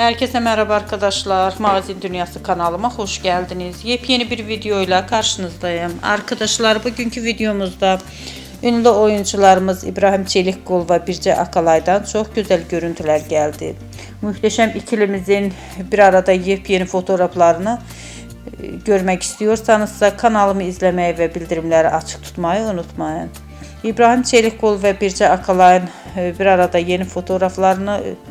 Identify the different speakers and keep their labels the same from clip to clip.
Speaker 1: Herkese merhaba arkadaşlar. Magazin Dünyası kanalıma hoş geldiniz. Yepyeni bir videoyla karşınızdayım. Arkadaşlar bugünkü videomuzda ünlü oyuncularımız İbrahim Çelikkol ve Birce Akalay'dan çok güzel görüntüler geldi. Muhteşem ikilimizin bir arada yepyeni fotoğraflarını e, görmek istiyorsanız kanalımı izlemeyi ve bildirimleri açık tutmayı unutmayın. İbrahim Çelikkol ve Birce Akalay'ın e, bir arada yeni fotoğraflarını e,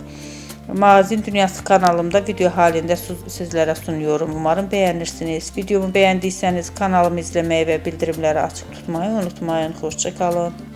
Speaker 1: Magazin Dünyası kanalımda video halində sizlərə sunuyorum. Umarım bəyənirsiniz. Videomu bəyəndiysəniz kanalımı izləməyi və bildirimləri açıq tutmayı unutmayın. Xoşça qalın.